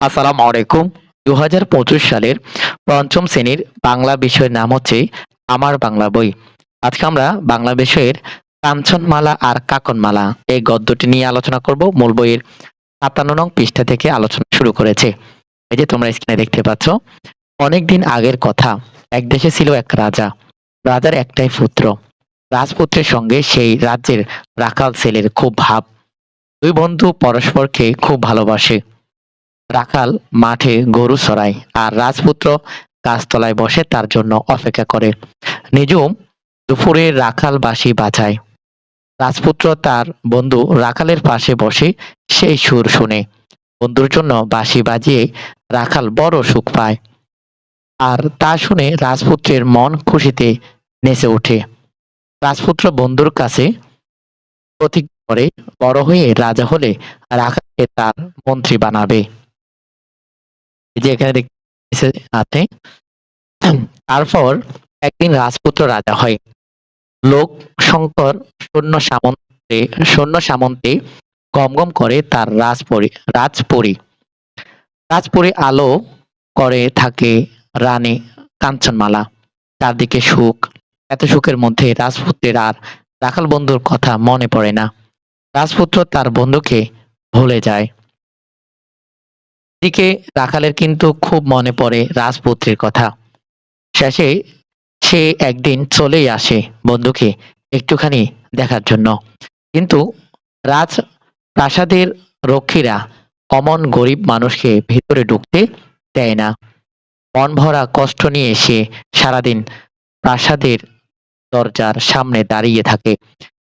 আসসালামু আলাইকুম। দু হাজার পঁচিশ সালের পঞ্চম শ্রেণির বাংলা বিষয়ের নাম হচ্ছে আমার বাংলা বই। আজকে আমরা বাংলা বিষয়ের কাঞ্চনমালা আর কাকনমালা এই গদ্যটি নিয়ে আলোচনা করব। মূল বইয়ের সাতান্ন নং পৃষ্ঠা থেকে আলোচনা শুরু করেছে। এই যে তোমরা স্ক্রিনে দেখতে পাচ্ছ, অনেকদিন আগের কথা, এক দেশে ছিল এক রাজা। রাজার একটাই পুত্র। রাজপুত্রের সঙ্গে সেই রাজ্যের রাখাল ছেলের খুব ভাব। দুই বন্ধু পরস্পরকে খুব ভালোবাসে। রাখাল মাঠে গরু চড়ায় আর রাজপুত্র গাছতলায় বসে তার জন্য অপেক্ষা করে। নিজুম দুপুরে রাখাল বাঁশি বাজায়। রাজপুত্র তার বন্ধু রাখালের পাশে বসে সেই সুর শুনে। বন্ধুর জন্য বাঁশি বাজিয়ে রাখাল বড় সুখ পায়। আর তা শুনে রাজপুত্রের মন খুশিতে নেচে ওঠে। রাজপুত্র বন্ধুর কাছে প্রতিজ্ঞা করে বড় হয়ে রাজা হলে রাখালকে তার মন্ত্রী বানাবে। যে এখানে দেখতে আছে তারপর একদিন রাজপুত্র রাজা হয়। লোক শঙ্কর সৈন্য সামন্তে সৈন্য সামন্তে গমগম করে তার রাজপরি রাজপরি রাজপরি আলো করে থাকে রানী কাঞ্চনমালা। চারদিকে সুখ, এত সুখের মধ্যে রাজপুত্রের আর রাখাল বন্ধুর কথা মনে পড়ে না। রাজপুত্র তার বন্ধুকে ভুলে যায়। দিকে রাখালের কিন্তু খুব মনে পড়ে রাজপুত্রের কথা। শেষে সে একদিন চলেই আসে বন্ধুকে একটুখানি দেখার জন্য। কিন্তু রাজ প্রাসাদের রক্ষীরা অমন গরিব মানুষকে ভেতরে ঢুকতে দেয় না। মন ভরা কষ্ট নিয়ে সে সারাদিন প্রাসাদের দরজার সামনে দাঁড়িয়ে থাকে।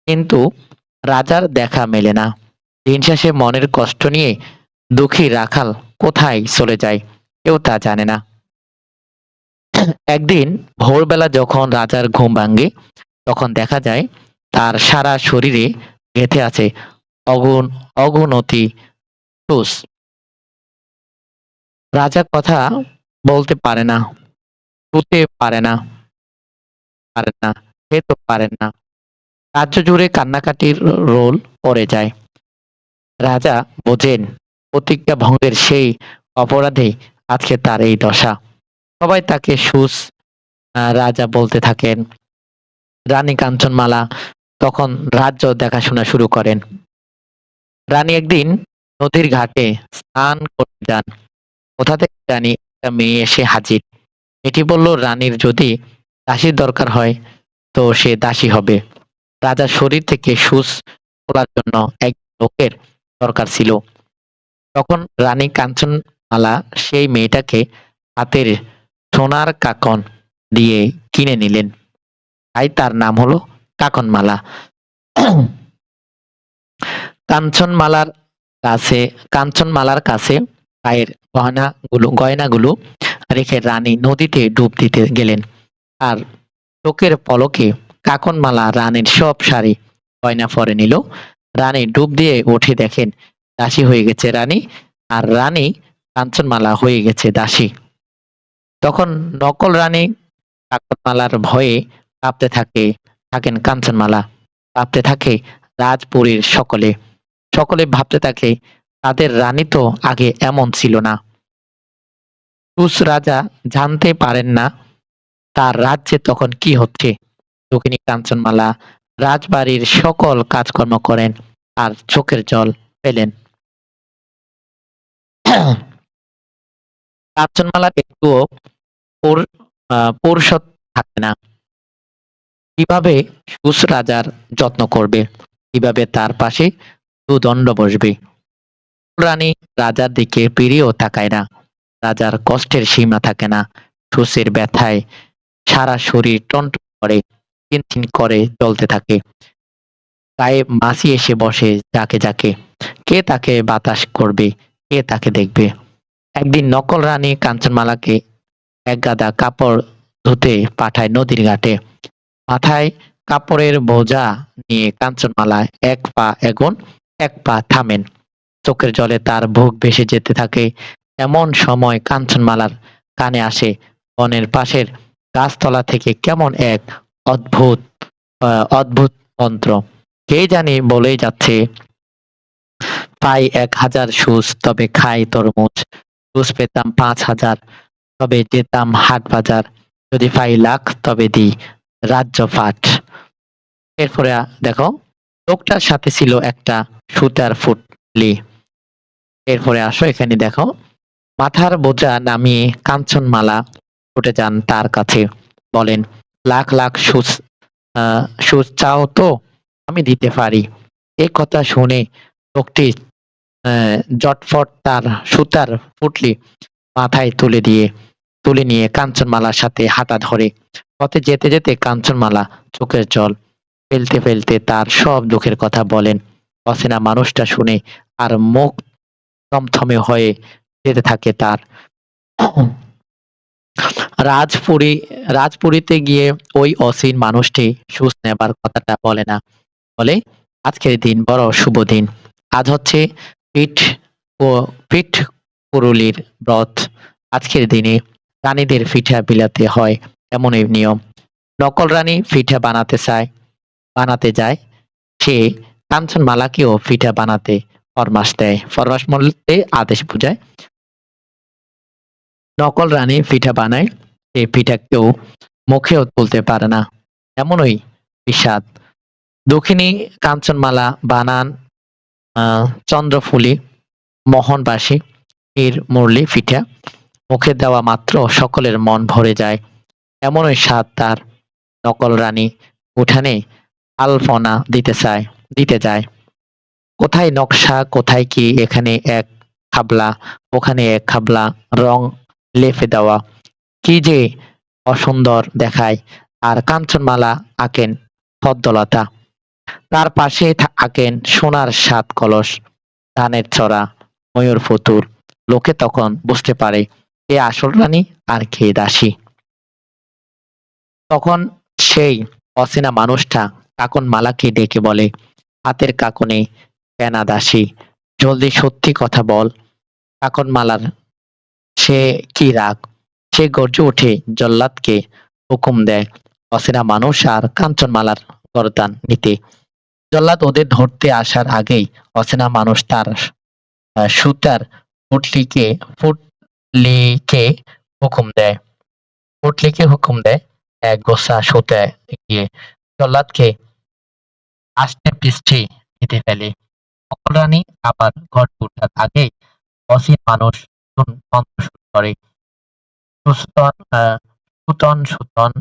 কিন্তু রাজার দেখা মেলে না। দিন শেষে মনের কষ্ট নিয়ে দুঃখী রাখাল কোথায় চলে যায় কেউ তা জানে না। একদিন ভোরবেলা যখন রাজার ঘুম ভাঙ্গে তখন দেখা যায় তার সারা শরীরে গেঁথে আছে অগুণ, অগুণতি টুস রাজা কথা বলতে পারে না, শুতে পারে না পারেন না, খেতে পারেন না। রাজ্য জুড়ে কান্নাকাটির রোল পড়ে যায়। রাজা বোঝেন প্রতিজ্ঞা ভঙ্গের সেই অপরাধে আজকে তার এই দশা। সবাই তাকে সুস রাজা বলতে থাকেন। রানী কাঞ্চনমালা তখন রাজ্য দেখাশোনা শুরু করেন। রানী একদিন নদীর ঘাটে স্নান করতে যান। কোথা থেকে জানি একটা মেয়ে এসে হাজির। এটি বলল, রানীর যদি দাসীর দরকার হয়, তো সে দাসী হবে। রাজার শরীর থেকে সুস তোলার জন্য এক লোকের দরকার ছিল। তখন রানী কাঞ্চনমালা সেই মেয়েটাকে হাতের সোনার কাকন দিয়ে কিনে নিলেন। তাই তার নাম হলো কাকনমালা। কাঞ্চনমালার কাছে কাঞ্চনমালার কাছে পায়ের গয়নাগুলো গয়নাগুলো রেখে রানী নদীতে ডুব দিতে গেলেন। আর চোখের পলকে কাকনমালা রানীর সব শাড়ি গয়না পরে নিল। রানী ডুব দিয়ে উঠে দেখেন দাসী হয়ে গেছে রানী, আর রানী কাঞ্চনমালা হয়ে গেছে দাসী। তখন নকল রানী কাকনমালার ভয়ে কাঁপতে থাকে, থাকেন কাঞ্চনমালা। কাঁপতে থাকে রাজপুরীর সকলে। সকলে ভাবতে থাকে, তাদের রানী তো আগে এমন ছিল না। রুশ রাজা জানতে পারেন না তার রাজ্যে তখন কি হচ্ছে। দক্ষিণী কাঞ্চনমালা রাজবাড়ির সকল কাজকর্ম করেন আর চোখের জল পেলেন কাঞ্চনমালার একটুও পৌর- আহ, পৌরুষত্ব থাকে না। কীভাবে সুস রাজার যত্ন করবে? কীভাবে তার পাশে দুদণ্ড বসবে? রানী রাজার দিকে ফিরেও তাকায় না। রাজার কষ্টের সীমা থাকে না। সুসের ব্যথায় সারা শরীর টনটন করে চিনচিন করে জ্বলতে থাকে। গায়ে মাছি এসে বসে যাকে যাকে। কে তাকে বাতাস করবে? কে তাকে দেখবে। একদিন নকল রানী কাঞ্চনমালাকে এক গাদা কাপড় ধুতে পাঠায় নদীর ঘাটে। মাথায় কাপড়ের বোঝা নিয়ে কাঞ্চনমালা এক পা এগোন, এক পা থামেন। চোখের জলে তার বুক ভেসে যেতে থাকে। এমন সময় কাঞ্চনমালার কানে আসে বনের পাশের গাছতলা থেকে কেমন এক অদ্ভুত অদ্ভুত মন্ত্র। কে জানি বলেই যাচ্ছে পাই এক হাজার সুস তবে খাই তরমুজ। ঘুষ পেতাম পাঁচ হাজার তবে যেতাম হাট বাজার। যদি পাই লাখ তবে দিই রাজ্য পাঠ এরপরে দেখো লোকটার সাথে ছিল একটা সুতার ফুটলি। এরপরে আসো এখানে দেখো মাথার বোঝা নামিয়ে কাঞ্চনমালা উঠে যান তার কাছে। বলেন লাখ লাখ আহ, সুচ চাও তো? আমি দিতে পারি। এই কথা শুনে লোকটি জটফট তার সুতার ফুটলি মাথায় তুলে দিয়ে, তুলে নিয়ে কাঞ্চনমালার সাথে হাঁটা ধরে। পথে যেতে যেতে কাঞ্চনমালা চোখের জল ফেলতে ফেলতে তার সব দুঃখের কথা বলেন। অচেনা মানুষটা শুনে আর মুখ থমথমে হয়ে যেতে থাকে তার। রাজপুরী, রাজপুরীতে গিয়ে ওই অসীন মানুষটি সুচ নেবার কথাটা বলে না। বলে, আজকের দিন বড় শুভ দিন। আজ হচ্ছে পিঠ ও পিঠ পুরুলির ব্রত। আজকের দিনে রানীদের পিঠা বিলাতে হয় এমনই নিয়ম। নকল রানী পিঠা বানাতে চায়, বানাতে যায়। সে কাঞ্চনমালাকেও পিঠা বানাতে ফরমাস দেয়। ফরমাস বলতে আদেশ বোঝায়। নকল রানী পিঠা বানায় এই পিঠা কেউ মুখেও তুলতে পারে না। এমনই বিষাদ। দক্ষিণী কাঞ্চনমালা বানান চন্দ্রফুলি, মোহনবাসী এর মুরলি পিঠা মুখে দেওয়া মাত্র সকলের মন ভরে যায়। এমনই স্বাদ তার। নকল রানী উঠানে আলপনা দিতে চায়, দিতে যায়। কোথায় নকশা, কোথায় কি, এখানে এক খাবলা, ওখানে এক খাবলা রং লেপে দেওয়া। কি যে অসুন্দর দেখায়, আর কাঞ্চনমালা আঁকেন পদ্মলতা তার পাশে থা- আঁকেন সোনার সাত কলস, ধানের ছড়া, ময়ূর ফুতুর লোকে তখন বুঝতে পারে কে আসল রানী আর কে দাসী। তখন সেই অচেনা মানুষটা কাকন মালাকে ডেকে বলে, হাতের কাকনে পেনা দাসী, জলদি সত্যি কথা বল। কাকন মালার সে কি রাগ? সে গর্জে ওঠে জল্লাদকে হুকুম দেয়, অচেনা মানুষ আর কাঞ্চনমালার গরদান নিতে। জল্লাদ ওদের ধরতে আসার আগেই অচেনা মানুষ তার সুতার পুটলিকে পুটলিকে হুকুম দেয়। পুটলিকে হুকুম দেয়, এক গোসা সুতায় গিয়ে জল্লাদকে আষ্টে পৃষ্ঠে দিতে ফেলে। রানী আবার ঘর উঠার আগে অসীম মানুষ নতুন শুরু করে। সুতন সুতন